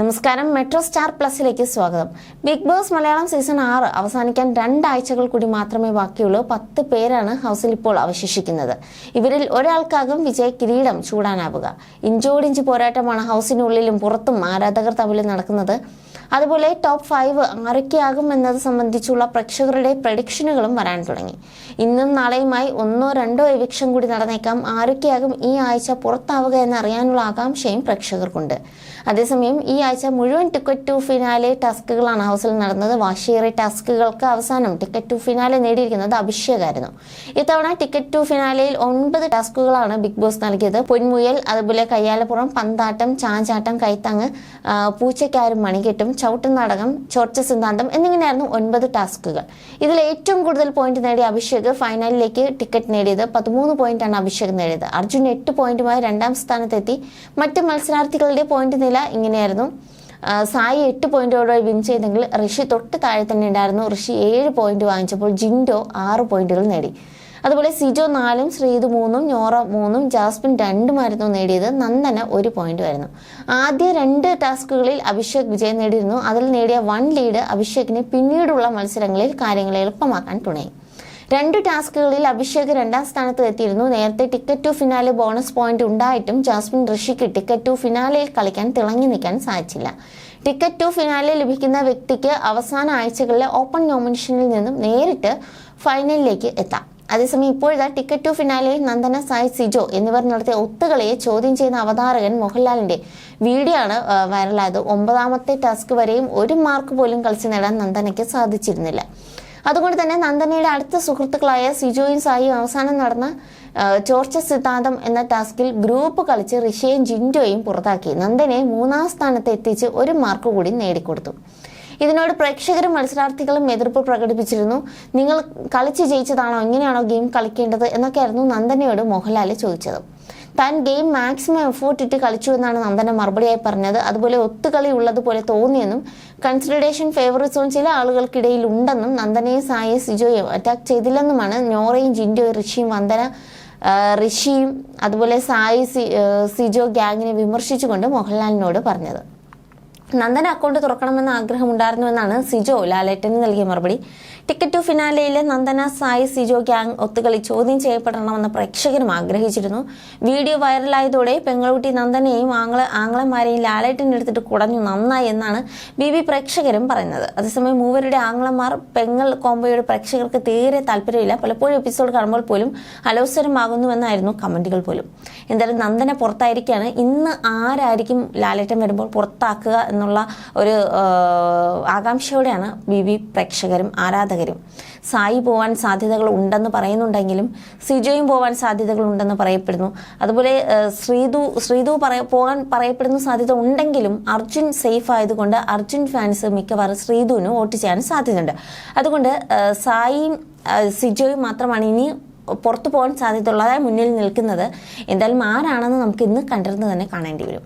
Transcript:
നമസ്കാരം. Metro star പ്ലസിലേക്ക് സ്വാഗതം. Big boss Malayalam season ആറ് അവസാനിക്കാൻ രണ്ടാഴ്ചകൾ കൂടി മാത്രമേ ബാക്കിയുള്ളൂ. പത്ത് പേരാണ് ഹൗസിൽ ഇപ്പോൾ അവശേഷിക്കുന്നത്. ഇവരിൽ ഒരാൾക്കാകും വിജയ കിരീടം ചൂടാനാവുക. ഇഞ്ചോടിഞ്ച് പോരാട്ടമാണ് ഹൗസിനുള്ളിലും പുറത്തും ആരാധകർ തമ്മിൽ നടക്കുന്നത്. അതുപോലെ ടോപ്പ് ഫൈവ് ആരൊക്കെയാകും എന്നത് സംബന്ധിച്ചുള്ള പ്രേക്ഷകരുടെ പ്രഡിക്ഷനുകളും വരാൻ തുടങ്ങി. ഇന്നും നാളെയുമായി ഒന്നോ രണ്ടോ എവിക്ഷൻ കൂടി നടന്നേക്കാം. ആരൊക്കെയാകും ഈ ആഴ്ച പുറത്താവുക എന്നറിയാനുള്ള ആകാംക്ഷയും പ്രേക്ഷകർക്കുണ്ട്. അതേസമയം ഈ ആഴ്ച മുഴുവൻ ടിക്കറ്റ് ടു ഫിനാലെ ടാസ്കുകളാണ് ഹൗസിൽ നടന്നത്. വാശിയേറിയ ടാസ്കുകൾക്ക് അവസാനം ടിക്കറ്റ് ടു ഫിനാലെ നേടിയിരിക്കുന്നത് അഭിഷേകായിരുന്നു ഇത്തവണ ടിക്കറ്റ് ടു ഫിനാലയിൽ ഒൻപത് ടാസ്കുകളാണ് ബിഗ് ബോസ് നൽകിയത്. പൊന്മുയൽ അതുപോലെ കയ്യാലപ്പുറം പന്താട്ടം ചാഞ്ചാട്ടം കൈത്തങ്ങ് പൂച്ചയ്ക്കാരും മണികെട്ടും ചവിട്ടും നാടകം ചോർച്ച സിദ്ധാന്തം എന്നിങ്ങനെയായിരുന്നു ഒൻപത് ടാസ്കുകൾ. ഇതിൽ ഏറ്റവും കൂടുതൽ പോയിന്റ് നേടിയ അഭിഷേക് ഫൈനലിലേക്ക് ടിക്കറ്റ് നേടിയത് പതിമൂന്ന് പോയിന്റാണ് അഭിഷേക് നേടിയത്. അർജുൻ എട്ട് പോയിന്റുമായി രണ്ടാം സ്ഥാനത്തെത്തി. മറ്റ് മത്സരാർത്ഥികളുടെ പോയിന്റ് നില ഇങ്ങനെയായിരുന്നു. സായി എട്ട് പോയിന്റോടെ വിൻ ചെയ്തെങ്കിൽ ഋഷി തൊട്ട് താഴെ തന്നെ ഉണ്ടായിരുന്നു. ഋഷി ഏഴ് പോയിന്റ് വാങ്ങിച്ചപ്പോൾ ജിൻഡോ ആറ് പോയിന്റുകൾ നേടി. അതുപോലെ സിജോ നാലും ശ്രീതു മൂന്നും ഞോറ മൂന്നും ജാസ്മിൻ രണ്ടുമായിരുന്നു നേടിയത്. നന്ദന ഒരു പോയിന്റ് വരുന്നു ആദ്യ രണ്ട് ടാസ്കുകളിൽ അഭിഷേക് വിജയം നേടിയിരുന്നു. അതിൽ നേടിയ വൺ ലീഡ് അഭിഷേകിന് പിന്നീടുള്ള മത്സരങ്ങളിൽ കാര്യങ്ങൾ എളുപ്പമാക്കാൻ തുണയും. രണ്ട് ടാസ്കുകളിൽ അഭിഷേക് രണ്ടാം സ്ഥാനത്ത് എത്തിയിരുന്നു നേരത്തെ ticket to finale bonus point ഉണ്ടായിട്ടും ജാസ്മിൻ ഋഷിക്ക് ടിക്കറ്റ് ടു ഫിനാലയിൽ കളിക്കാൻ തിളങ്ങി നിൽക്കാൻ സാധിച്ചില്ല. ടിക്കറ്റ് ടു ഫിനാലെ ലഭിക്കുന്ന വ്യക്തിക്ക് അവസാന ആഴ്ചകളിലെ ഓപ്പൺ നോമിനേഷനിൽ നിന്നും നേരിട്ട് ഫൈനലിലേക്ക് എത്താം. അതേസമയം ഇപ്പോഴത്തെ ticket to finale Nandana Sai Sijo എന്നിവർ നടത്തിയ ഒത്തുകളിയെ ചോദ്യം ചെയ്യുന്ന അവതാരകൻ മോഹൻലാലിന്റെ വീഡിയോ ആണ് വൈറലായത്. ഒമ്പതാമത്തെ ടാസ്ക് വരെയും ഒരു മാർക്ക് പോലും കളിച്ച് നേടാൻ നന്ദനയ്ക്ക് സാധിച്ചിരുന്നില്ല. അതുകൊണ്ട് തന്നെ നന്ദനയുടെ അടുത്ത സുഹൃത്തുക്കളായ സിജോയും സായിയും അവസാനം നടന്ന ചോർച്ച സിദ്ധാന്തം എന്ന ടാസ്കിൽ ഗ്രൂപ്പ് കളിച്ച് ഋഷിയും ജിൻഡോയും പുറത്താക്കി. നന്ദനെ മൂന്നാം സ്ഥാനത്ത് എത്തിച്ച് ഒരു മാർക്ക് കൂടി നേടിക്കൊടുത്തു. ഇതിനോട് പ്രേക്ഷകരും മത്സരാർത്ഥികളും എതിർപ്പ് പ്രകടിപ്പിച്ചിരുന്നു. നിങ്ങൾ കളിച്ച് ജയിച്ചതാണോ? എങ്ങനെയാണോ ഗെയിം കളിക്കേണ്ടത്? എന്നൊക്കെയായിരുന്നു നന്ദനയോട് മോഹൻലാൽ ചോദിച്ചത്. താൻ ഗെയിം മാക്സിമം എഫേർട്ട് ഇട്ട് കളിച്ചു എന്നാണ് നന്ദന മറുപടിയായി പറഞ്ഞത്. അതുപോലെ ഒത്തുകളി ഉള്ളതുപോലെ തോന്നിയെന്നും കൺസിഡറേഷൻ ഫേവറിസവും ചില ആളുകൾക്കിടയിൽ ഉണ്ടെന്നും നന്ദനയും സായ സിജോയും അറ്റാക്ക് ചെയ്തില്ലെന്നുമാണ് നോറയും ജിൻഡോയും ഋഷിയും വന്ദന ഋഷിയും അതുപോലെ സായി സിജോ ഗ്യാങ്ങിനെ വിമർശിച്ചുകൊണ്ട് മോഹൻലാലിനോട് പറഞ്ഞത്. നന്ദന അക്കൗണ്ട് തുറക്കണമെന്ന ആഗ്രഹമുണ്ടായിരുന്നുവെന്നാണ് സിജോ ലാലേട്ടന് നൽകിയ മറുപടി. ടിക്കറ്റ് ടു ഫിനാലയിലെ നന്ദന സായി സിജോ ഗ്യാങ് ഒത്തുകളി ചോദ്യം ചെയ്യപ്പെടണമെന്ന് പ്രേക്ഷകരും ആഗ്രഹിച്ചിരുന്നു. വീഡിയോ വൈറലായതോടെ പെങ്ങളുട്ടി നന്ദനെയും ആംഗ്ല ആംഗ്ലമാരെയും ലാലേട്ടനെടുത്തിട്ട് കുടഞ്ഞു നന്നായി എന്നാണ് ബി ബി പ്രേക്ഷകരും പറയുന്നത്. അതേസമയം മൂവരുടെ ആംഗ്ലമാർ പെങ്ങൾ കോംബോയുടെ പ്രേക്ഷകർക്ക് തീരെ താല്പര്യമില്ല. പലപ്പോഴും എപ്പിസോഡ് കാണുമ്പോൾ പോലും അലോസരമാകുന്നുവെന്നായിരുന്നു കമന്റുകൾ പോലും. എന്തായാലും നന്ദന പുറത്തായിരിക്കുകയാണ്. ഇന്ന് ആരായിരിക്കും ലാലേട്ടൻ വരുമ്പോൾ പുറത്താക്കുക എന്നുള്ള ഒരു ആകാംക്ഷയോടെയാണ് ബി ബി പ്രേക്ഷകരും ആരാധകരും. സായി പോവാൻ സാധ്യതകൾ ഉണ്ടെന്ന് പറയുന്നുണ്ടെങ്കിലും സിജോയും പോവാൻ സാധ്യതകൾ ഉണ്ടെന്ന് പറയപ്പെടുന്നു. അതുപോലെ ശ്രീതു ശ്രീതു പറയ പോകാൻ പറയപ്പെടുന്ന സാധ്യത ഉണ്ടെങ്കിലും അർജുൻ സേഫ് ആയതുകൊണ്ട് അർജുൻ ഫാൻസ് മിക്കവാറും ശ്രീതുവിന് വോട്ട് ചെയ്യാൻ സാധ്യതയുണ്ട്. അതുകൊണ്ട് സായിയും സിജോയും മാത്രമാണ് ഇനി പുറത്തു പോകാൻ സാധ്യതയുള്ളതായി മുന്നിൽ നിൽക്കുന്നത്. എന്തായാലും ആരാണെന്ന് നമുക്ക് ഇന്ന് കണ്ടിരുന്ന് തന്നെ കാണേണ്ടി വരും.